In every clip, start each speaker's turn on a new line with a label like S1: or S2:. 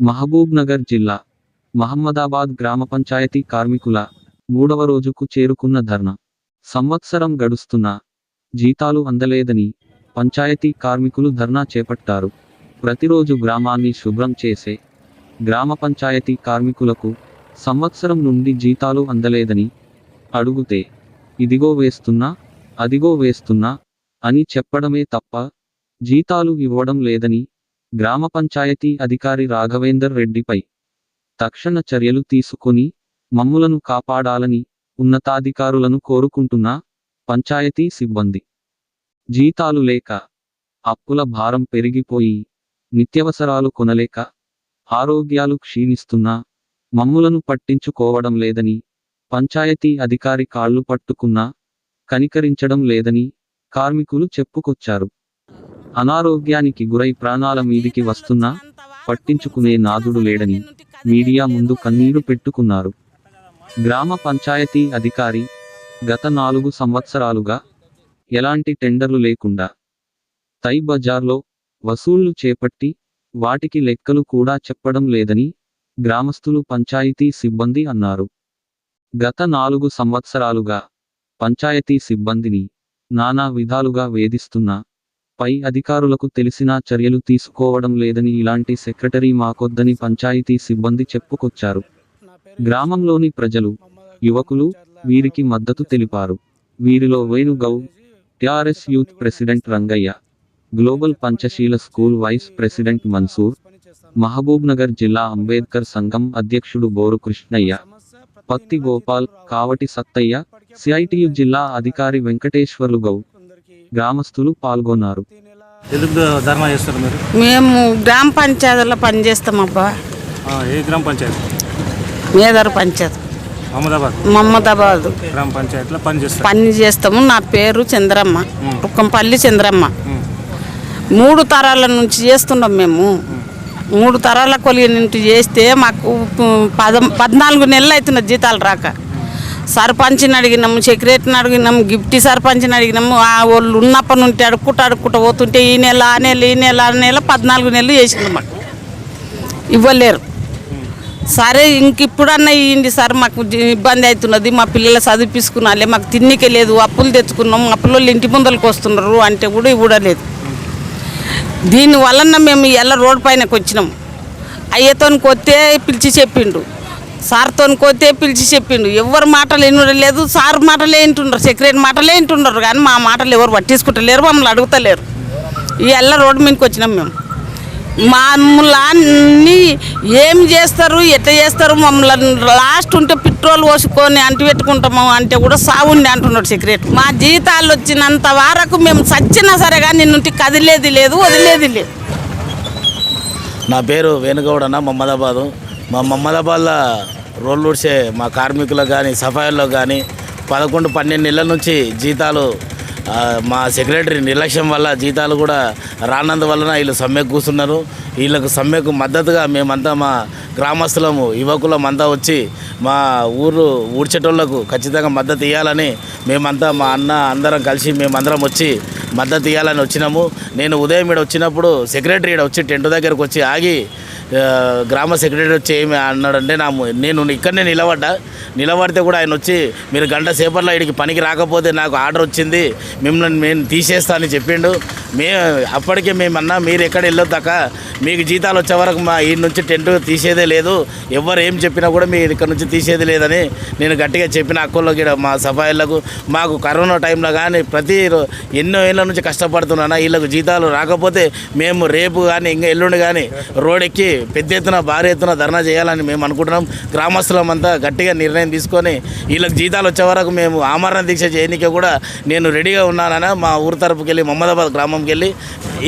S1: మహబూబ్నగర్ జిల్లా మహమ్మదాబాద్ గ్రామ పంచాయతీ కార్మికుల మూడవ రోజుకు చేరుకున్న ధర్నా. సంవత్సరం గడుస్తున్నా జీతాలు అందలేదని పంచాయతీ కార్మికులు ధర్నా చేపట్టారు. ప్రతిరోజు గ్రామాన్ని శుభ్రం చేసే గ్రామ పంచాయతీ కార్మికులకు సంవత్సరం నుండి జీతాలు అందలేదని అడుగుతే ఇదిగో వేస్తున్నా అదిగో వేస్తున్నా అని చెప్పడమే తప్ప జీతాలు ఇవ్వడం లేదని గ్రామ పంచాయతీ అధికారి రాఘవేందర్ రెడ్డిపై తక్షణ చర్యలు తీసుకుని మమ్ములను కాపాడాలని ఉన్నతాధికారులను కోరుకుంటున్నా పంచాయతీ సిబ్బంది. జీతాలు లేక అప్పుల భారం పెరిగిపోయి నిత్యవసరాలు కొనలేక ఆరోగ్యాలు క్షీణిస్తున్నా మమ్ములను పట్టించుకోవడం లేదని పంచాయతీ అధికారి కాళ్ళు పట్టుకున్నా కనికరించడం లేదని కార్మికులు చెప్పుకొచ్చారు. అనారోగ్యానికి గురై ప్రాణాల మీదికి వస్తున్నా పట్టించుకునే నాదుడు లేడని మీడియా ముందు కన్నీరు పెట్టుకున్నారు. గ్రామ పంచాయతీ అధికారి గత నాలుగు సంవత్సరాలుగా ఎలాంటి టెండర్లు లేకుండా తై బజార్లో వసూళ్ళు చేపట్టి వాటికి లెక్కలు కూడా చెప్పడం లేదని గ్రామస్తులు పంచాయతీ సిబ్బంది అన్నారు. గత నాలుగు సంవత్సరాలుగా పంచాయతీ సిబ్బందిని నానా విధాలుగా వేధిస్తున్నా పై అధికారులకు తెలిసినా చర్యలు తీసుకోవడం లేదని ఇలాంటి సెక్రటరీ మాకొద్దని పంచాయతీ సిబ్బంది చెప్పుకొచ్చారు. గ్రామంలోని ప్రజలు యువకులు వీరికి మద్దతు తెలిపారు. వీరిలో Venugoud TRS youth president Rangaiah global Panchasheela school vice president Mansoor Mahabubnagar జిల్లా అంబేద్కర్ సంఘం అధ్యక్షుడు బోరు కృష్ణయ్య పత్తి గోపాల్ కావటి సత్తయ్య సిఐటియు జిల్లా అధికారి వెంకటేశ్వర్లు గౌడ్ గ్రామస్తులు పాల్గొన్నారు.
S2: ఎందుకు ధర్నా చేస్తారు మీరు?
S3: మేము గ్రామ పంచాయతీలో పనిచేస్తాం అబ్బా.
S2: ఆ, ఏ గ్రామ పంచాయతీ?
S3: మేదర్ పంచాయతీ.
S2: అహ్మదాబాద్
S3: మహమ్మదాబాద్.
S2: గ్రామ పంచాయతీలో పని చేస్తారు
S3: పని చేస్తాము. నా పేరు చంద్రమ్మ. టుక్కంపల్లి చంద్రమ్మ. మూడు తరాల నుంచి చేస్తున్నాం మేము. మూడు తరాల కొలిగి నుంచి చేస్తే మాకు పద పద్నాలుగు నెలలు అవుతున్న జీతాలు రాక. సర్పంచ్ని అడిగినాము సెక్రటరీని అడిగినాము గిఫ్టీ సర్పంచ్ని అడిగినాము. ఆ వాళ్ళు ఉన్నప్పటి నుండి అడుక్కుంటూ అడుక్కుంటూ పోతుంటే ఈ నెల ఆ నెల ఈ నెల ఆ నెల పద్నాలుగు నెలలు చేసింది మాకు. ఇవ్వలేరు. సరే ఇంక ఇప్పుడన్నా ఇవ్వండి సార్ మాకు ఇబ్బంది అవుతున్నది మా పిల్లలు చదివిపించుకున్నాలే మాకు తిన్నికే లేదు అప్పులు తెచ్చుకున్నాం అప్పుల వాళ్ళు ఇంటి ముందరికి వస్తున్నారు అంటే కూడా ఇవ్వడలేదు. దీని వలన మేము ఎలా రోడ్ పైనకి వచ్చినాం. అయ్యతోని కొత్తే పిలిచి చెప్పిండు. సార్తోని కోతే పిలిచి చెప్పిండు. ఎవరి మాటలు వినడం లేదు సార్ మాటలే వింటున్నారు సెక్రటరీ మాటలే వింటుండ్రు కానీ మా మాటలు ఎవరు పట్టించుకుంటలేరు మమ్మల్ని అడుగుతలేరు. ఈ ఎల్ల రోడ్డు మీదకి వచ్చినాం మేము. మమ్మల్ని ఏం చేస్తారు ఎట్లా చేస్తారు మమ్మల్ని లాస్ట్ ఉంటే పెట్రోల్ పోసుకొని అంటి పెట్టుకుంటాము అంటే కూడా సాగుండి అంటున్నాడు సెక్రెట్ మా జీతాలు వచ్చినంత వరకు మేము చచ్చినా సరే కానీ నిన్నుంటి కదిలేది లేదు వదిలేది లేదు.
S4: నా పేరు వేణుగౌడన్న అన్న మమ్మదాబాదు మా మమ్మదాబాద్లో రోడ్లు ఊడ్చే మా కార్మికులకు కానీ సఫాయిల్లో కానీ పదకొండు పన్నెండు నెలల నుంచి జీతాలు మా సెక్రటరీ నిర్లక్ష్యం వల్ల జీతాలు కూడా రానందువలన వీళ్ళు సమ్మెకు కూర్చున్నారు. వీళ్ళకు సమ్మెకు మద్దతుగా మేమంతా మా గ్రామస్తులము యువకులం అంతా వచ్చి మా ఊరు ఊడ్చేటోళ్ళకు ఖచ్చితంగా మద్దతు ఇవ్వాలని మేమంతా మా అన్న అందరం కలిసి మేమందరం వచ్చి మద్దతు ఇవ్వాలని వచ్చినాము. నేను ఉదయం ఇక్కడ వచ్చినప్పుడు సెక్రటరీ ఇక్కడ వచ్చి టెంట్ దగ్గరకు వచ్చి ఆగి గ్రామ సెక్రటరీ వచ్చి ఏమి అన్నాడంటే నా నేను ఇక్కడనే నిలబడ్డా. నిలబడితే కూడా ఆయన వచ్చి మీరు గంట సేపట్లో ఆయనకి పనికి రాకపోతే నాకు ఆర్డర్ వచ్చింది. మిమ్మల్ని నేను తీసేస్తా అని చెప్పిండు. మే అప్పటికే మేమన్నా మీరు ఎక్కడ వెళ్ళొద్దాక మీకు జీతాలు వచ్చే వరకు మా ఈ నుంచి టెంట్ తీసేదే లేదు. ఎవరు ఏం చెప్పినా కూడా మీరు ఇక్కడ నుంచి తీసేది లేదని నేను గట్టిగా చెప్పిన అక్కల్లో మా సఫాయిలకు. మాకు కరోనా టైంలో కానీ ప్రతి రో- ఎన్నో ఏళ్ళ నుంచి కష్టపడుతున్నాను. వీళ్ళకు జీతాలు రాకపోతే మేము రేపు కానీ ఇంకా ఎల్లుండి కానీ రోడ్ ఎక్కి పెద్ద ఎత్తున భారీ ఎత్తున ధర్నా చేయాలని మేము అనుకుంటున్నాం. గ్రామస్తులమంతా గట్టిగా నిర్ణయం తీసుకొని వీళ్ళకి జీతాలు వచ్చే వరకు మేము ఆమరణ దీక్ష చేయడానికి కూడా నేను రెడీగా ఉన్నానని మా ఊరు తరపుకి వెళ్ళి మహమ్మదాబాద్ గ్రామంకి వెళ్ళి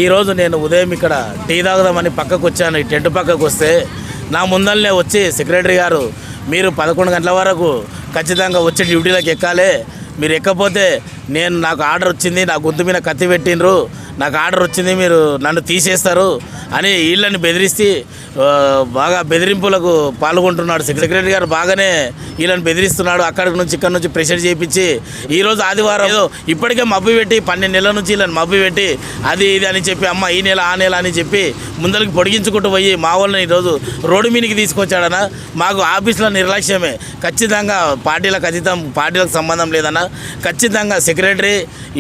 S4: ఈరోజు నేను ఉదయం ఇక్కడ టీ తాగుదామని పక్కకు వచ్చాను. ఈ టెంట్ పక్కకు వస్తే నా ముందల్నే వచ్చి సెక్రటరీ గారు మీరు పదకొండు గంటల వరకు ఖచ్చితంగా వచ్చి డ్యూటీలోకి ఎక్కాలి. మీరు ఎక్కపోతే నేను నాకు ఆర్డర్ వచ్చింది నా గొంతు మీద కత్తి పెట్టిండ్రు నాకు ఆర్డర్ వచ్చింది మీరు నన్ను తీసేస్తారు అని వీళ్ళని బెదిరిస్తే బాగా బెదిరింపులకు పాల్గొంటున్నాడు సెక్రటరీ గారు. బాగానే వీళ్ళని బెదిరిస్తున్నాడు. అక్కడి నుంచి ఇక్కడ నుంచి ప్రెషర్ చేయించి ఈరోజు ఆదివారం ఏదో ఇప్పటికే మబ్బు పెట్టి పన్నెండు నెలల నుంచి వీళ్ళని మబ్బు పెట్టి అది ఇది అని చెప్పి అమ్మ ఈ నెల ఆ నెల అని చెప్పి ముందరికి పొడిగించుకుంటూ పోయి మా వాళ్ళని ఈరోజు రోడ్డు మీదకి తీసుకొచ్చాడన్న. మాకు ఆఫీసులో నిర్లక్ష్యమే. ఖచ్చితంగా పార్టీలకు అతీతం పార్టీలకు సంబంధం లేదన్న. ఖచ్చితంగా సెక్రటరీ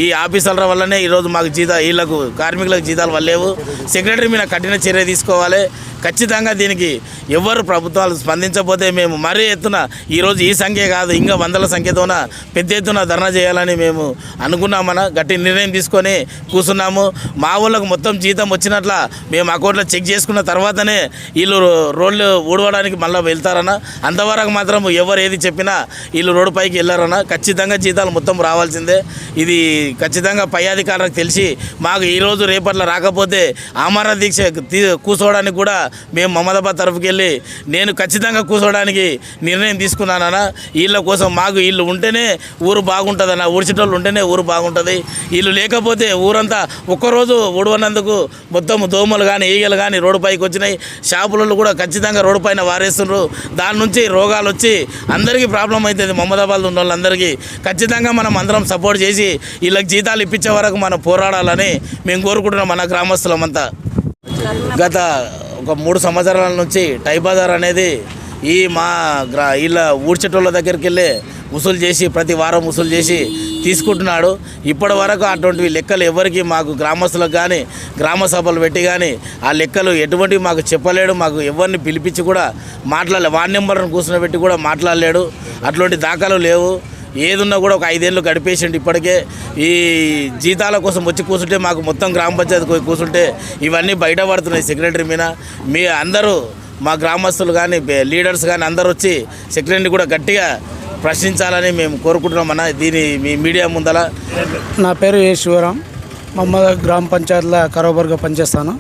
S4: ఈ ఆఫీసర్ల వల్లనే ఈరోజు మాకు జీతా వీళ్ళకు కార్మికులకు జీతాలు వల్లేవు. సెక్రటరీ మీద కఠిన చర్య తీసుకోవాలి. ఖచ్చితంగా దీనికి ఎవరు ప్రభుత్వాలు స్పందించకపోతే మేము మరీ ఎత్తున ఈరోజు ఈ సంఖ్య కాదు ఇంకా వందల సంఖ్యతోన పెద్ద ఎత్తున ధర్నా చేయాలని మేము అనుకున్నామన్న గట్టి నిర్ణయం తీసుకొని కూర్చున్నాము. మా ఊళ్ళకు మొత్తం జీతం వచ్చినట్ల మేము అకౌంట్లో చెక్ చేసుకున్న తర్వాతనే వీళ్ళు రోడ్లు ఊడవడానికి మళ్ళీ వెళ్తారన్న. అంతవరకు మాత్రం ఎవరు ఏది చెప్పినా వీళ్ళు రోడ్డు పైకి వెళ్ళారన్న. ఖచ్చితంగా జీతాలు మొత్తం రావాల్సిందే. ఇది ఖచ్చితంగా పై అధికారులకు తెలిసి మాకు ఈరోజు రేపట్ల రాకపోతే ఆమరణ దీక్ష తీ- కూర్చోవడానికి కూడా మేము మమదాబాద్ తరఫుకి వెళ్ళి నేను ఖచ్చితంగా కూర్చోవడానికి నిర్ణయం తీసుకున్నానన్న వీళ్ళ కోసం మాకు వీళ్ళు ఉంటేనే ఊరు బాగుంటుంది అన్న ఊడ్చేటోళ్ళు ఉంటేనే ఊరు బాగుంటుంది. వీళ్ళు లేకపోతే ఊరంతా ఒక్కరోజు ఊడవనందుకు మొత్తం దోమలు కానీ ఈగలు కానీ రోడ్డు పైకి వచ్చినాయి. షాపులలో కూడా ఖచ్చితంగా రోడ్డు పైన వారేస్తున్నారు దాని నుంచి రోగాలు వచ్చి అందరికీ ప్రాబ్లం అవుతుంది మమతాబాద్ ఉన్న వాళ్ళందరికీ. ఖచ్చితంగా మనం అందరం సపోర్ట్ చేసి వీళ్ళకి జీతాలు ఇప్పించే వరకు మనం పోరాడాలని మేము కోరుకుంటున్నాం మన గ్రామస్తులమంతా. గత ఒక మూడు సంవత్సరాల నుంచి టై బజార్ అనేది ఈ మా గ్రా వీళ్ళ ఊడ్చేటోళ్ళ దగ్గరికి వెళ్ళి వసూలు చేసి ప్రతి వారం వసూలు చేసి తీసుకుంటున్నాడు. ఇప్పటి వరకు అటువంటివి లెక్కలు ఎవరికి మాకు గ్రామస్తులకు కానీ గ్రామ సభలు పెట్టి కానీ ఆ లెక్కలు ఎటువంటి మాకు చెప్పలేడు. మాకు ఎవరిని పిలిపించి కూడా మాట్లాడలే. వార్డ్ నెంబర్ను కూర్చోబెట్టి కూడా మాట్లాడలేడు. అటువంటి దాఖలు లేవు. ఏదున్నా కూడా ఒక ఐదేళ్ళు గడిపేసిండు. ఇప్పటికే ఈ జీతాల కోసం వచ్చి కూర్చుంటే మాకు మొత్తం గ్రామ పంచాయతీ పోయి కూర్చుంటే ఇవన్నీ బయటపడుతున్నాయి సెక్రటరీ మీద. మీ అందరూ మా గ్రామస్తులు కానీ లీడర్స్ కానీ అందరూ వచ్చి సెక్రటరీని కూడా గట్టిగా ప్రశ్నించాలని మేము కోరుకుంటున్నాం అన్న. దీని మీ మీడియా ముందల.
S5: నా పేరు ఏ శివరాం. మహమ్మద్ గ్రామ పంచాయతీలో కరోబర్గా పనిచేస్తాను.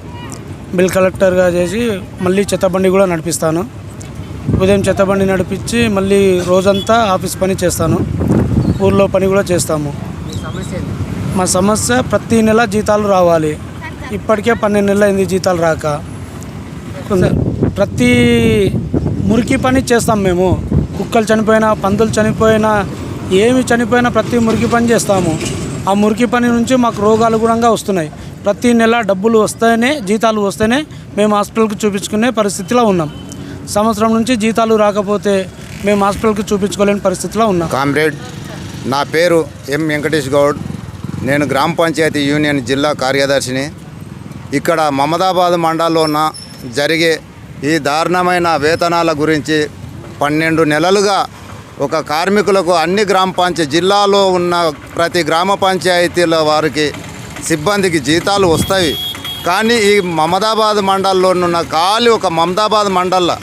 S5: బిల్ కలెక్టర్గా చేసి మళ్ళీ చెత్తబండి కూడా నడిపిస్తాను. ఉదయం చెత్తబండి నడిపించి మళ్ళీ రోజంతా ఆఫీస్ పని చేస్తాను. ఊర్లో పని కూడా చేస్తాము. మా సమస్య ప్రతి నెల జీతాలు రావాలి. ఇప్పటికే పన్నెండు నెలలు అయింది జీతాలు రాక. ప్రతి మురికి పని చేస్తాం మేము. కుక్కలు చనిపోయినా పందులు చనిపోయినా ఏమి చనిపోయినా ప్రతి మురికి పని చేస్తాము. ఆ మురికి పని నుంచి మాకు రోగాలు కూడా వస్తున్నాయి. ప్రతి నెల డబ్బులు వస్తేనే జీతాలు వస్తేనే మేము హాస్పిటల్కి చూపించుకునే పరిస్థితిలో ఉన్నాం. సంవత్సరం నుంచి జీతాలు రాకపోతే మేము హాస్పిటల్కి చూపించుకోలేని పరిస్థితిలో ఉన్నాం.
S6: కామ్రేడ్ నా పేరు ఎం వెంకటేష్ గౌడ్. నేను గ్రామ పంచాయతీ యూనియన్ జిల్లా కార్యదర్శిని. ఇక్కడ మమదాబాద్ మండలంలో ఉన్న జరిగే ఈ దారుణమైన వేతనాల గురించి పన్నెండు నెలలుగా ఒక కార్మికులకు అన్ని గ్రామ పంచాయతీ జిల్లాలో ఉన్న ప్రతి గ్రామ పంచాయతీల వారికి సిబ్బందికి జీతాలు వస్తాయి. కానీ ఈ మమదాబాద్ మండలంలో ఉన్న ఖాళీ ఒక మమదాబాద్ మండల్లో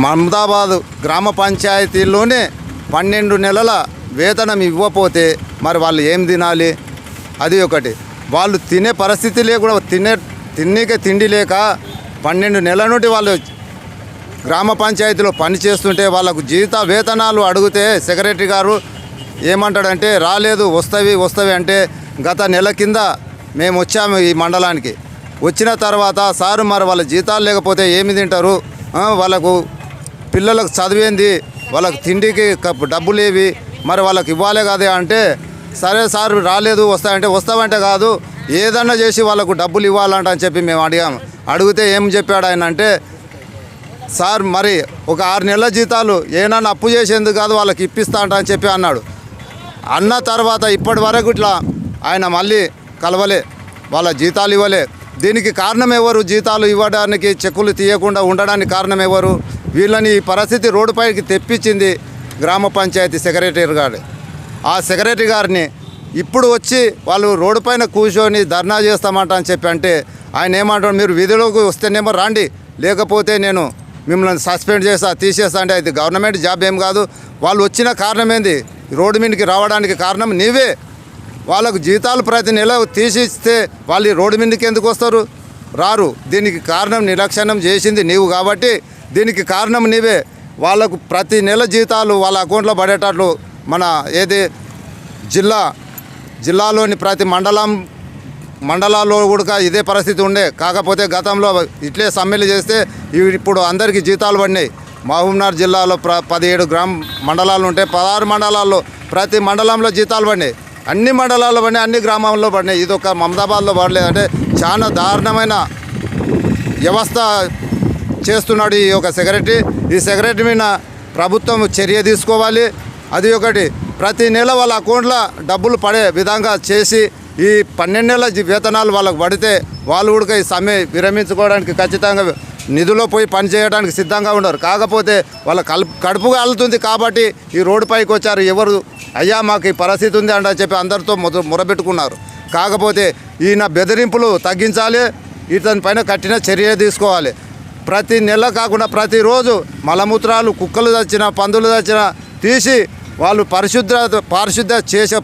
S6: మమదాబాద్ గ్రామ పంచాయతీలోనే పన్నెండు నెలల వేతనం ఇవ్వపోతే మరి వాళ్ళు ఏం తినాలి? అది ఒకటి. వాళ్ళు తినే పరిస్థితి లేకుండా తినే తిన్నీకే తిండి లేక పన్నెండు నెలల నుండి వాళ్ళు గ్రామ పంచాయతీలో పని చేస్తుంటే వాళ్ళకు జీత వేతనాలు అడిగితే సెక్రటరీ గారు ఏమంటాడంటే రాలేదు వస్తవి వస్తవి అంటే గత నెల కింద మేము వచ్చాము ఈ మండలానికి. వచ్చిన తర్వాత సారు మరి వాళ్ళ జీతాలు లేకపోతే ఏమి తింటారు? వాళ్ళకు పిల్లలకు చదివేంది వాళ్ళకి తిండికి డబ్బులు ఏవి మరి వాళ్ళకి ఇవ్వాలి కదా అంటే సరే సార్ రాలేదు వస్తాయంటే వస్తామంటే కాదు ఏదన్నా చేసి వాళ్ళకు డబ్బులు ఇవ్వాలంట అని చెప్పి మేము అడిగాము. అడిగితే ఏం చెప్పాడు ఆయన అంటే సార్ మరి ఒక ఆరు నెలల జీతాలు ఏమన్నా అప్పు చేసేందుకు కాదు వాళ్ళకి ఇప్పిస్తా అంట అని చెప్పి అన్నాడు. అన్న తర్వాత ఇప్పటి వరకు ఇట్లా ఆయన మళ్ళీ కలవలే వాళ్ళ జీతాలు ఇవ్వలే. దీనికి కారణం ఎవరు? జీతాలు ఇవ్వడానికి చెక్కులు తీయకుండా ఉండడానికి కారణం ఎవరు? వీళ్ళని ఈ పరిస్థితి రోడ్డుపైకి తెప్పించింది గ్రామ పంచాయతీ సెక్రటరీ గారు. ఆ సెక్రటరీ గారిని ఇప్పుడు వచ్చి వాళ్ళు రోడ్డు పైన కూర్చొని ధర్నా చేస్తామంట అని చెప్పి అంటే ఆయన ఏమంటాడు మీరు విధులకు వస్తేనేమో రండి లేకపోతే నేను మిమ్మల్ని సస్పెండ్ చేస్తా తీసేస్తా అంటే అది గవర్నమెంట్ జాబ్ ఏం కాదు. వాళ్ళు వచ్చిన కారణం ఏంది? రోడ్డు మీదకి రావడానికి కారణం నీవే. వాళ్ళకు జీతాలు ప్రతి నెల తీసిస్తే వాళ్ళు రోడ్డు మీదకి ఎందుకు వస్తారు? రారు. దీనికి కారణం నిర్లక్ష్యం చేసింది నీవు కాబట్టి దీనికి కారణం నీవే. వాళ్ళకు ప్రతి నెల జీతాలు వాళ్ళ అకౌంట్లో పడేటట్లు మన ఏది జిల్లా జిల్లాలోని ప్రతి మండలం మండలాల్లో కూడా ఇదే పరిస్థితి ఉండే. కాకపోతే గతంలో ఇట్లే సమ్మెలు చేస్తే ఇవి ఇప్పుడు అందరికీ జీతాలు పడినాయి. మహబూబ్నగర్ జిల్లాలో ప్ర పదిహేడు గ్రామ మండలాలు ఉంటే పదహారు మండలాల్లో ప్రతి మండలంలో జీతాలు పడినాయి. అన్ని మండలాల్లో పడినాయి అన్ని గ్రామాల్లో పడినాయి. ఇది ఒక మమదాబాద్లో పడలేదు. అంటే చాలా దారుణమైన వ్యవస్థ చేస్తున్నాడు ఈ యొక్క సెక్రటరీ. ఈ సెక్రటరీ మీద ప్రభుత్వం చర్య తీసుకోవాలి. అది ఒకటి. ప్రతి నెల వాళ్ళ అకౌంట్లో డబ్బులు పడే విధంగా చేసి ఈ పన్నెండు నెలల వేతనాలు వాళ్ళకు పడితే వాళ్ళు కూడా ఈ సమ్మె విరమించుకోవడానికి ఖచ్చితంగా నిధులో పోయి పని చేయడానికి సిద్ధంగా ఉన్నారు. కాకపోతే వాళ్ళ కలుపు కడుపుగా అల్లుతుంది కాబట్టి ఈ రోడ్డు పైకి వచ్చారు. ఎవరు? అయ్యా మాకు ఈ పరిస్థితి ఉంది అంట చెప్పి అందరితో మొద మొరబెట్టుకున్నారు. కాకపోతే ఈయన బెదిరింపులు తగ్గించాలి. ఇతని పైన కఠిన చర్య తీసుకోవాలి. ప్రతి నెల కాకుండా ప్రతిరోజు మలమూత్రాలు కుక్కలు తెచ్చిన పందులు తెచ్చిన తీసి వాళ్ళు పరిశుద్ధ పారిశుద్ధ చేసే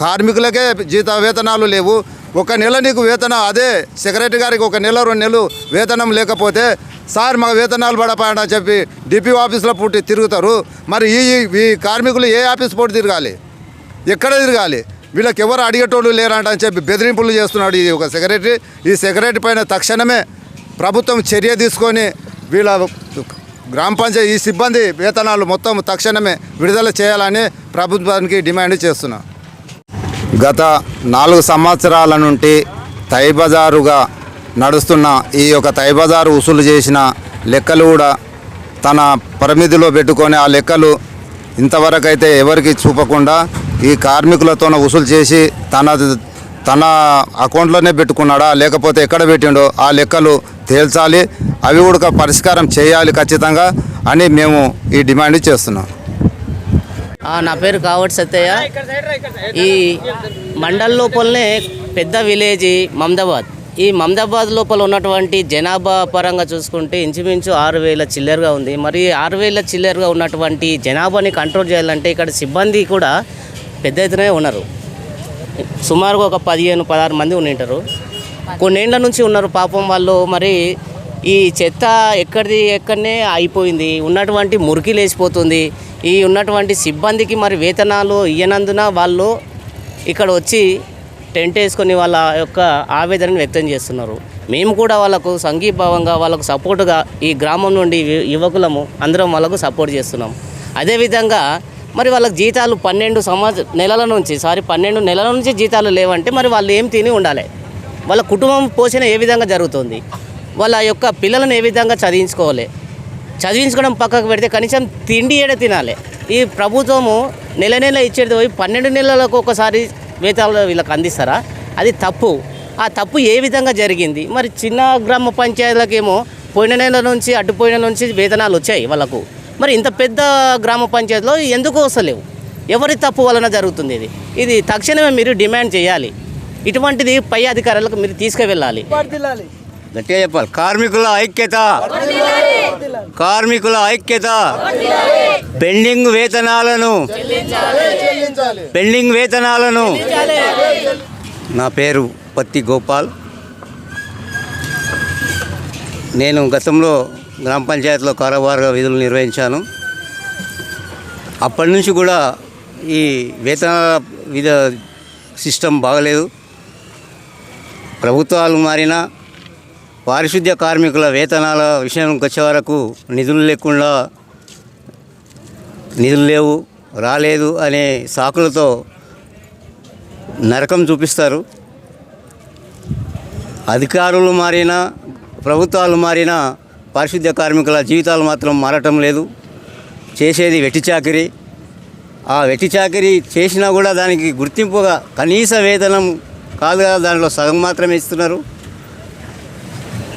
S6: కార్మికులకే జీత వేతనాలు లేవు. ఒక నెల నీకు వేతనం అదే. సెక్రటరీ గారికి ఒక నెల రెండు నెలలు వేతనం లేకపోతే సార్ మా వేతనాలు పడపాయని చెప్పి డిపి ఆఫీస్లో పూర్తి తిరుగుతారు. మరి ఈ ఈ కార్మికులు ఏ ఆఫీస్ పూర్తి తిరగాలి? ఎక్కడ తిరగాలి? వీళ్ళకి ఎవరు అడిగేటోళ్ళు లేరంట అని చెప్పి బెదిరింపులు చేస్తున్నాడు ఈ ఒక సెక్రటరీ. ఈ సెక్రటరీ పైన తక్షణమే ప్రభుత్వం చర్య తీసుకొని వీళ్ళ గ్రామ పంచాయతీ ఈ సిబ్బంది వేతనాలు మొత్తం తక్షణమే విడుదల చేయాలని ప్రభుత్వానికి డిమాండ్ చేస్తున్నా. గత నాలుగు సంవత్సరాల నుండి తైబజారుగా నడుస్తున్న ఈ యొక్క తైబజారు వసూలు చేసిన లెక్కలు కూడా తన పరిమితిలో పెట్టుకొని ఆ లెక్కలు ఇంతవరకు అయితే ఎవరికి చూపకుండా ఈ కార్మికులతో వసూలు చేసి తన తన అకౌంట్లోనే పెట్టుకున్నాడా లేకపోతే ఎక్కడ పెట్టిండో ఆ లెక్కలు తేల్చాలి. అవి కూడా పరిష్కారం చేయాలి ఖచ్చితంగా అని మేము ఈ డిమాండ్ చేస్తున్నాం.
S7: నా పేరు కావట్ సత్తయ్య ఈ మండల్ లోపలనే పెద్ద విలేజ్ మమదాబాద్ ఈ మమదాబాద్ లోపల ఉన్నటువంటి జనాభా పరంగా చూసుకుంటే ఇంచుమించు ఆరు వేల చిల్లరగా ఉంది. మరి ఆరు వేల చిల్లరగా ఉన్నటువంటి జనాభాని కంట్రోల్ చేయాలంటే ఇక్కడ సిబ్బంది కూడా పెద్ద ఎత్తునే ఉన్నారు. సుమారుగా ఒక పదిహేను పదహారు మంది ఉండింటారు. కొన్నేళ్ళ నుంచి ఉన్నారు పాపం వాళ్ళు. మరి ఈ చెత్త ఎక్కడిది ఎక్కడనే అయిపోయింది. ఉన్నటువంటి మురికి లేచిపోతుంది. ఈ ఉన్నటువంటి సిబ్బందికి మరి వేతనాలు ఇయ్యనందున వాళ్ళు ఇక్కడ వచ్చి టెంట్ వేసుకొని వాళ్ళ యొక్క ఆవేదనను వ్యక్తం చేస్తున్నారు. మేము కూడా వాళ్ళకు సంఘీభావంగా వాళ్ళకు సపోర్టుగా ఈ గ్రామం నుండి యువకులము అందరం వాళ్ళకు సపోర్ట్ చేస్తున్నాం. అదేవిధంగా మరి వాళ్ళకి జీతాలు పన్నెండు సంవత్సర నెలల నుంచి సారీ పన్నెండు నెలల నుంచి జీతాలు లేవంటే మరి వాళ్ళు ఏం తిని ఉండాలి. వాళ్ళ కుటుంబం పోషణ ఏ విధంగా జరుగుతుంది? వాళ్ళ యొక్క పిల్లలను ఏ విధంగా చదివించుకోవాలి? చదివించుకోవడం పక్కకు పెడితే కనీసం తిండి ఏడ తినాలి? ఈ ప్రభుత్వము నెల నెల ఇచ్చేది పోయి పన్నెండు నెలలకు ఒకసారి వేతనాలు వీళ్ళకి అందిస్తారా? అది తప్పు. ఆ తప్పు ఏ విధంగా జరిగింది? మరి చిన్న గ్రామ పంచాయతీలకేమో పోయిన నెల నుంచి అడ్డుపోయిన నుంచి వేతనాలు వచ్చాయి వాళ్ళకు. మరి ఇంత పెద్ద గ్రామ పంచాయతీలో ఎందుకు వస్తలేవు? ఎవరి తప్పు వలన జరుగుతుంది ఇది? ఇది తక్షణమే మీరు డిమాండ్ చేయాలి. ఇటువంటిది పై అధికారులకు మీరు తీసుకువెళ్ళాలి.
S8: గట్టిగా చెప్పాలి. కార్మికుల ఐక్యత. కార్మికుల ఐక్యత. పెండింగ్ వేతనాలను. పెండింగ్ వేతనాలను. నా పేరు పత్తి గోపాల్. నేను గతంలో గ్రామ పంచాయతీలో కారోబారుగా విధులు నిర్వహించాను. అప్పటి నుంచి కూడా ఈ వేతనాల విధ సిస్టమ్ బాగలేదు. ప్రభుత్వాలు మారినా పారిశుద్ధ్య కార్మికుల వేతనాల విషయంకి వచ్చే వరకు నిధులు లేకుండా నిధులు లేవు రాలేదు అనే సాకులతో నరకం చూపిస్తారు. అధికారులు మారినా ప్రభుత్వాలు మారినా పారిశుద్ధ్య కార్మికుల జీవితాలు మాత్రం మారటం లేదు. చేసేది వెట్టి చాకిరి. ఆ వెట్టి చాకిరి చేసినా కూడా దానికి గుర్తింపుగా కనీస వేతనం కాదు కదా దాంట్లో సగం మాత్రమే ఇస్తున్నారు.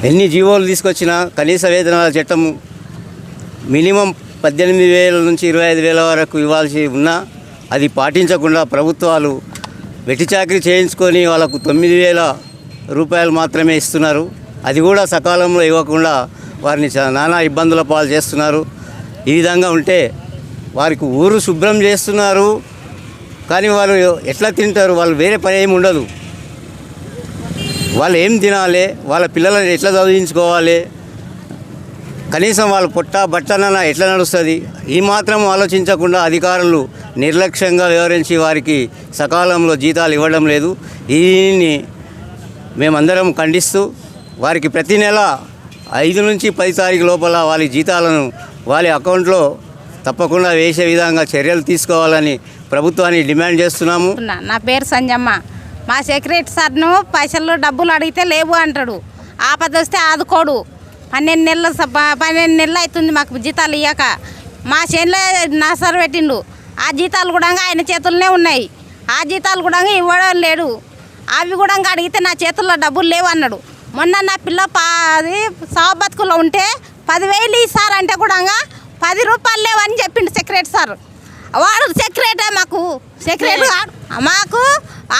S8: ఎన్ని జీవోలు తీసుకొచ్చినా కనీస వేతనాల చట్టం మినిమం పద్దెనిమిది వేల నుంచి ఇరవై ఐదు వేల వరకు ఇవ్వాల్సి ఉన్నా అది పాటించకుండా ప్రభుత్వాలు వెట్టి చాకరీ చేయించుకొని వాళ్ళకు తొమ్మిది వేల రూపాయలు మాత్రమే ఇస్తున్నారు. అది కూడా సకాలంలో ఇవ్వకుండా వారిని నానా ఇబ్బందుల పాలు చేస్తున్నారు. ఈ విధంగా ఉంటే వారికి ఊరు శుభ్రం చేస్తున్నారు. కానీ వాళ్ళు ఎట్లా తింటారు? వాళ్ళు వేరే పని ఏమి ఉండదు. వాళ్ళు ఏం తినాలి వాళ్ళ పిల్లలను ఎట్లా చదివించుకోవాలి కనీసం వాళ్ళ పుట్ట బట్టన ఎట్లా నడుస్తుంది ఈ మాత్రం ఆలోచించకుండా అధికారులు నిర్లక్ష్యంగా వివరించి వారికి సకాలంలో జీతాలు ఇవ్వడం లేదు. దీనిని మేమందరం ఖండిస్తూ వారికి ప్రతి నెల ఐదు నుంచి పది తారీఖు లోపల వారి జీతాలను వారి అకౌంట్లో తప్పకుండా వేసే విధంగా చర్యలు తీసుకోవాలని ప్రభుత్వాన్ని డిమాండ్ చేస్తున్నాము.
S9: నా నా పేరు సంజమ్మ. మా సెక్రటరీ సార్ను పైసలు డబ్బులు అడిగితే లేవు అంటాడు. ఆపద వస్తే ఆదుకోడు. పన్నెండు నెలలు పన్నెండు నెలలు అవుతుంది మాకు జీతాలు ఇయ్యాక. మా చేనులో నాసరు పెట్టిండు. ఆ జీతాలు కూడా ఆయన చేతుల్లోనే ఉన్నాయి. ఆ జీతాలు కూడా ఇవ్వడం లేడు. అవి కూడా అడిగితే నా చేతుల్లో డబ్బులు లేవు అన్నాడు. మొన్న నా పిల్ల పా అది సావు బతుకులో ఉంటే పదివేలు ఇస్తారంటే కూడా పది రూపాయలు లేవని చెప్పిండు సెక్రటరీ సార్. వాడు సెక్రటరీ మాకు. సెక్రటరీ కాదు. మాకు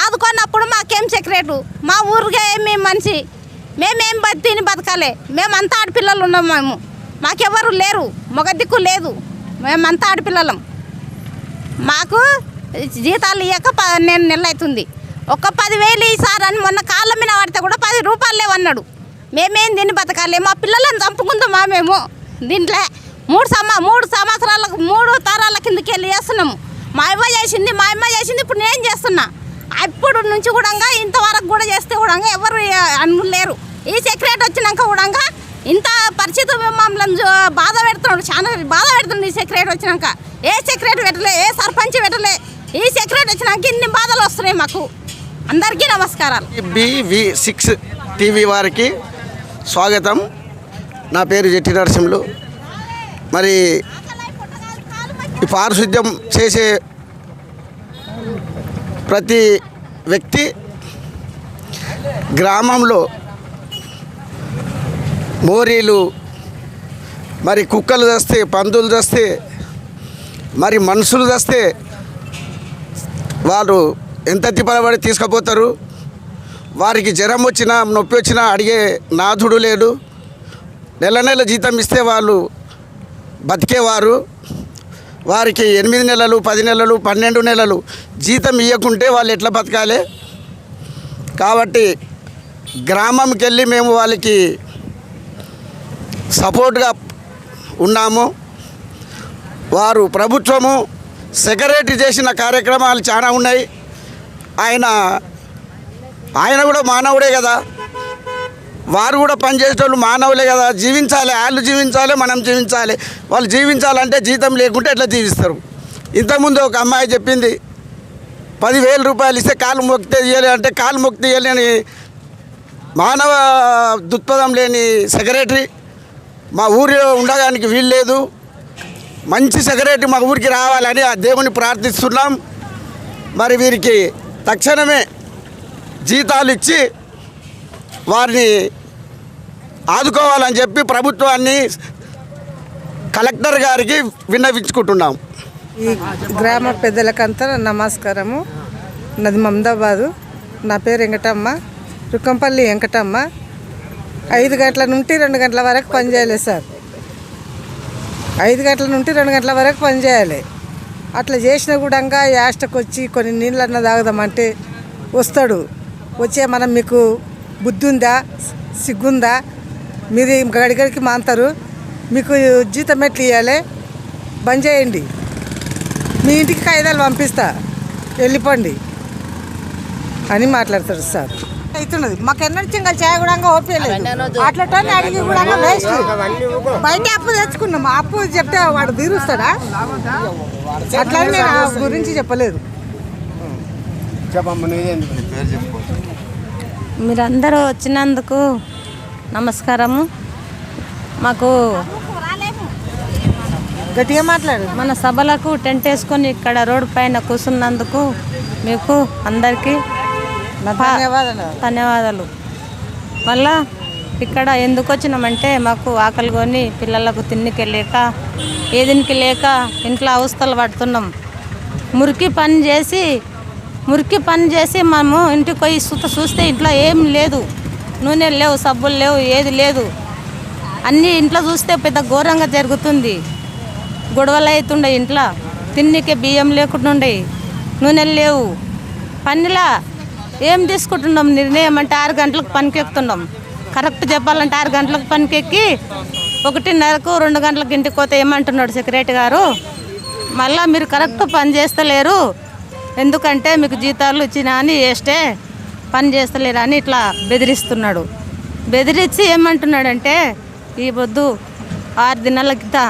S9: ఆదుకున్నప్పుడు మాకేం సెక్రటరీ మా ఊరికే మేము మనిషి. మేమేం బతి తిని బతకాలి. మేమంతా ఆడపిల్లలు ఉన్నాం మేము. మాకెవరు లేరు. మగ దిక్కు లేదు. మేమంతా ఆడపిల్లలం. మాకు జీతాలు ఇవ్వక పన్నెండు నెలలు అవుతుంది ఒక్క పదివేలు ఈసారి అని మొన్న కాళ్ళ మీద పడితే కూడా పది రూపాయలు లేవన్నాడు. మేమేం దీన్ని బతకాలి. మా పిల్లలను చంపుకుందామా మేము? దీంట్లో మూడు సమ మూడు సంవత్సరాలకు మూడు తరాల కిందకి వెళ్ళి చేస్తున్నాము. మా అమ్మ చేసింది మా అమ్మ చేసింది ఇప్పుడు నేను చేస్తున్నా. అప్పుడు నుంచి కూడా ఇంతవరకు కూడా చేస్తే కూడా ఎవరు అన్ను లేరు. ఈ సెక్రటరీ వచ్చినాక కూడా ఇంత పరిస్థితి మమ్మల్ని బాధ పెడుతున్నాడు చాలా బాధ పెడుతున్నాడు ఈ సెక్రటరీ వచ్చినాక. ఏ సెక్రటరీ పెట్టలే ఏ సర్పంచ్ పెట్టలే. ఈ సెక్రటరీ వచ్చినాక ఇన్ని బాధలు వస్తున్నాయి మాకు. అందరికీ నమస్కారాలు.
S10: బీవీ సిక్స్ టీవీ వారికి స్వాగతం. నా పేరు జట్టి నరసింహులు. మరి ఈ పారిశుద్ధ్యం చేసే ప్రతి వ్యక్తి గ్రామంలో మోరీలు మరి కుక్కలు తెస్తే పందులు తెస్తే మరి మనుషులు తెస్తే వాళ్ళు ఎంత తిప్పలబడి తీసుకుపోతారు? వారికి జ్వరం వచ్చినా నొప్పి వచ్చినా అడిగే నాథుడు లేడు. నెల నెల జీతం ఇస్తే వాళ్ళు బతికేవారు. వారికి ఎనిమిది నెలలు పది నెలలు పన్నెండు నెలలు జీతం ఇవ్వకుంటే వాళ్ళు ఎట్లా బతకాలి? కాబట్టి గ్రామంకి వెళ్ళి మేము వాళ్ళకి సపోర్ట్గా ఉన్నాము. వారు ప్రభుత్వము సెక్రటరీ చేసిన కార్యక్రమాలు చాలా ఉన్నాయి. ఆయన ఆయన కూడా మానవుడే కదా. వారు కూడా పనిచేసేటోళ్ళు మానవులే కదా. జీవించాలి వాళ్ళు జీవించాలి మనం జీవించాలి. వాళ్ళు జీవించాలంటే జీతం లేకుంటే ఎట్లా జీవిస్తారు? ఇంతకుముందు ఒక అమ్మాయి చెప్పింది పదివేల రూపాయలు ఇస్తే కాలు మొక్కితే ఇవ్వాలి అంటే కాలు మొక్కితే ఇవ్వాలి మానవ దృక్పథం లేని సెక్రటరీ మా ఊరిలో ఉండడానికి వీలు లేదు. మంచి సెక్రటరీ మా ఊరికి రావాలని ఆ దేవుని ప్రార్థిస్తున్నాం. మరి వీరికి తక్షణమే జీతాలు ఇచ్చి వారిని ఆదుకోవాలని చెప్పి ప్రభుత్వాన్ని కలెక్టర్ గారికి విన్నవించుకుంటున్నాం.
S11: ఈ గ్రామ పెద్దలకంతా నమస్కారము. నాది మమదాబాదు నా పేరు వెంకటమ్మ. రుక్కంపల్లి వెంకటమ్మ. ఐదు గంటల నుండి రెండు గంటల వరకు పనిచేయాలి సార్. ఐదు గంటల నుండి రెండు గంటల వరకు పనిచేయాలి అట్లా చేసిన కూడా యాస్టకు వచ్చి కొన్ని నీళ్ళన్న తాగుదామంటే వస్తాడు. వచ్చే మనం మీకు బుద్ధి ఉందా? సిగ్గుందా? మీరు గడిగడికి మాంతారు. మీకు జీతం ఎట్లు ఇవ్వాలి బంద్ చేయండి. మీ ఇంటికి కాగితాలు పంపిస్తా. వెళ్ళిపోండి. అని మాట్లాడతారు సార్. అవుతున్నది మాకు ఎన్నడూ చింగల్ చేయ కూడా ఓపేయలేదు అట్లా అడిగి కూడా వేస్ట్. బయట అప్పు తెచ్చుకున్నాం. అప్పు చెప్తే వాడు తీరుస్తాడా? అట్లా నేను గురించి చెప్పలేదు.
S9: మీరందరూ వచ్చినందుకు నమస్కారము. మాకు
S11: గట్టిగా మాట్లాడు.
S9: మన సభలకు టెంట్ వేసుకొని ఇక్కడ రోడ్డు పైన కూర్చున్నందుకు మీకు అందరికీ
S11: ధన్యవాదాలు.
S9: ధన్యవాదాలు. మళ్ళా ఇక్కడ ఎందుకు వచ్చినామంటే మాకు ఆకలి కొని పిల్లలకు తిన్నికి లేక ఏదినికి లేక ఇంట్లో అవస్థలు పడుతున్నాం. మురికి పని చేసి మురికి పని చేసి మనము ఇంటికి పోయి సుత చూస్తే ఇంట్లో ఏం లేదు. నూనెలు లేవు సబ్బులు లేవు ఏది లేదు. అన్నీ ఇంట్లో చూస్తే పెద్ద ఘోరంగా జరుగుతుంది. గొడవలు అవుతుండే ఇంట్లో. తిన్నికే బియ్యం లేకుండా ఉండే నూనెలు లేవు. పనిలా ఏం తీసుకుంటున్నాం? నిర్ణయం అంటే ఆరు గంటలకు పనికి ఎక్కుతున్నాం కరెక్ట్ చెప్పాలంటే ఆరు గంటలకు పనికి ఎక్కి
S12: ఒకటిన్నరకు రెండు గంటలకు ఇంటికి పోతే ఏమంటున్నాడు సెక్రటరీ గారు? మళ్ళీ మీరు కరెక్ట్ పని చేస్తలేరు. ఎందుకంటే మీకు జీతాలు ఇచ్చినా అని వేస్తే పని చేస్తలేరు అని ఇట్లా బెదిరిస్తున్నాడు. బెదిరించి ఏమంటున్నాడంటే ఈ పొద్దు ఆరు దినాల కింద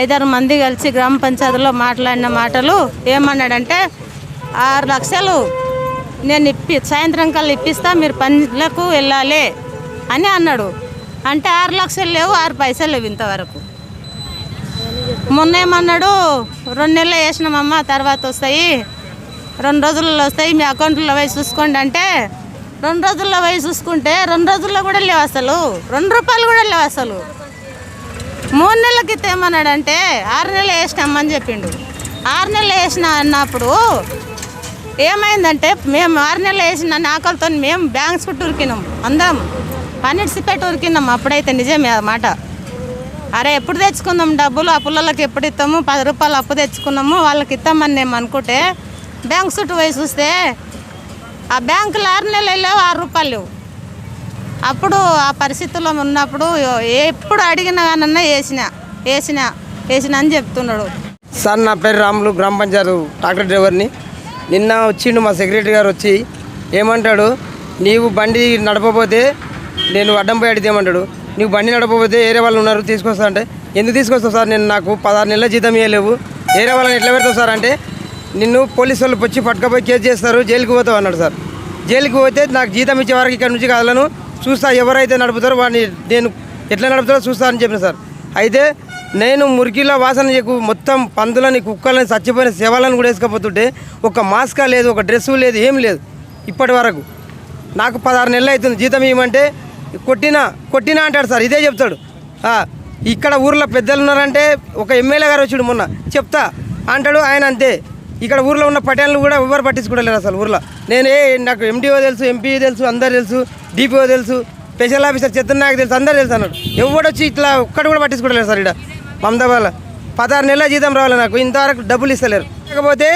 S12: ఐదారు మంది కలిసి గ్రామ పంచాయతీలో మాట్లాడిన మాటలు ఏమన్నాడంటే ఆరు లక్షలు నేను ఇప్పి సాయంత్రం కల్లా ఇప్పిస్తా మీరు పనులకు వెళ్ళాలి అని అన్నాడు. అంటే ఆరు లక్షలు లేవు ఆరు పైసలు లేవు ఇంతవరకు. మొన్న ఏమన్నాడు రెండు నెలలు వేసినామమ్మ తర్వాత వస్తాయి. రెండు రోజుల్లో వస్తాయి మీ అకౌంట్లో పోయి చూసుకోండి అంటే రెండు రోజుల్లో పోయి చూసుకుంటే రెండు రోజుల్లో కూడా లేవు అసలు. రెండు రూపాయలు కూడా లేవు అసలు. మూడు నెలల క్రితం ఏమన్నాడంటే ఆరు నెలలు వేసినామని చెప్పిండు. ఆరు నెలలు వేసిన అన్నప్పుడు ఏమైందంటే మేము ఆరు నెలలు వేసిన ఆకలితో మేము బ్యాంక్స్ చుట్టూ ఉరికినాం అందరం. పన్నెండు ఉరికినాం అప్పుడైతే నిజమే అన్నమాట మాట. అరే ఎప్పుడు తెచ్చుకుందాం డబ్బులు? ఆ పిల్లలకి ఎప్పుడు ఇస్తాము? పది రూపాయలు అప్పు తెచ్చుకున్నాము? వాళ్ళకి ఇస్తామని మేము అనుకుంటే బ్యాంక్ చుట్టూ పోయి చూస్తే ఆ బ్యాంకులో ఆరు నెలలు లేవు ఆరు రూపాయలు. లేవు అప్పుడు ఆ పరిస్థితుల్లో ఉన్నప్పుడు ఎప్పుడు అడిగినా కానన్నా వేసిన వేసిన వేసిన అని చెప్తున్నాడు.
S5: సార్ నా పేరు రాములు గ్రామ పంచాయతీ ట్రాక్టర్ డ్రైవర్ని. నిన్న వచ్చిండు మా సెక్రటరీ గారు వచ్చి ఏమంటాడు నీవు బండి నడపపోతే నేను అడ్డం పోయి అడిగితే ఏమంటాడు నీవు బండి నడపపోతే వేరే వాళ్ళు ఉన్నారు తీసుకొస్తా అంటే ఎందుకు తీసుకొస్తావు సార్? నేను నాకు పదహారు నెలల జీతం ఇవ్వలేవు వేరే వాళ్ళని ఎట్లా పెడతావు సార్? అంటే నిన్ను పోలీసు వాళ్ళు వచ్చి పట్టుకపోయి కేసు చేస్తారు జైలుకి పోతావు అన్నాడు సార్. జైలుకి పోతే నాకు జీతం ఇచ్చే వరకు ఇక్కడ నుంచి కదలను. చూస్తా ఎవరైతే నడుపుతారో వాడిని నేను ఎట్లా నడుపుతారో చూస్తా అని చెప్పిన సార్. అయితే నేను మురికిలో వాసన చెక్కు మొత్తం పందులని కుక్కలని చచ్చిపోయిన సేవలను కూడా వేసుకపోతుంటే ఒక మాస్కా లేదు ఒక డ్రెస్సు లేదు ఏం లేదు. ఇప్పటి వరకు నాకు పదహారు నెలలు అవుతుంది జీతం ఇవ్వమంటే. కొట్టినా కొట్టినా అంటాడు సార్ ఇదే చెప్తాడు. ఇక్కడ ఊర్లో పెద్దలు ఉన్నారంటే ఒక ఎమ్మెల్యే గారు వచ్చాడు మొన్న చెప్తా. అంటాడు ఆయన అంతే. ఇక్కడ ఊర్లో ఉన్న పటేళ్ళు కూడా ఎవరు పట్టించుకోలేరు అసలు ఊర్లో. నేనే నాకు ఎండిఓ తెలుసు ఎంపీ తెలుసు అందరు తెలుసు డిపిఓ తెలుసు స్పెషల్ ఆఫీసర్ చెత్తనాయకు తెలుసు అందరు తెలుసు అన్నాడు. ఎవడొచ్చి ఇట్లా ఒక్కడు కూడా పట్టించుకోలేరు సార్ ఇక్కడ మమదాబాద్లో పదహారు నెలల జీతం రావాలి నాకు ఇంతవరకు డబ్బులు ఇస్తలేరు. లేకపోతే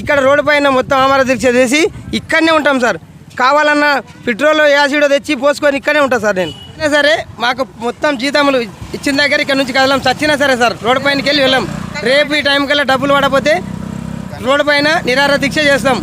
S5: ఇక్కడ రోడ్డు పైన మొత్తం ఆమర దీక్ష చేసి ఇక్కడనే ఉంటాం సార్. కావాలన్నా పెట్రోల్ యాసిడ్ తెచ్చి పోసుకొని ఇక్కడనే ఉంటాను సార్ నేను. అయినా సరే మాకు మొత్తం జీతములు ఇచ్చిన దగ్గర ఇక్కడ నుంచి కదలం చచ్చినా సరే సార్ రోడ్డు పైనకి వెళ్ళి. వెళ్ళాం రేపు ఈ టైం కల్లా డబ్బులు పడపోతే రోడ్డు పైన నిరార దీక్ష చేస్తాం.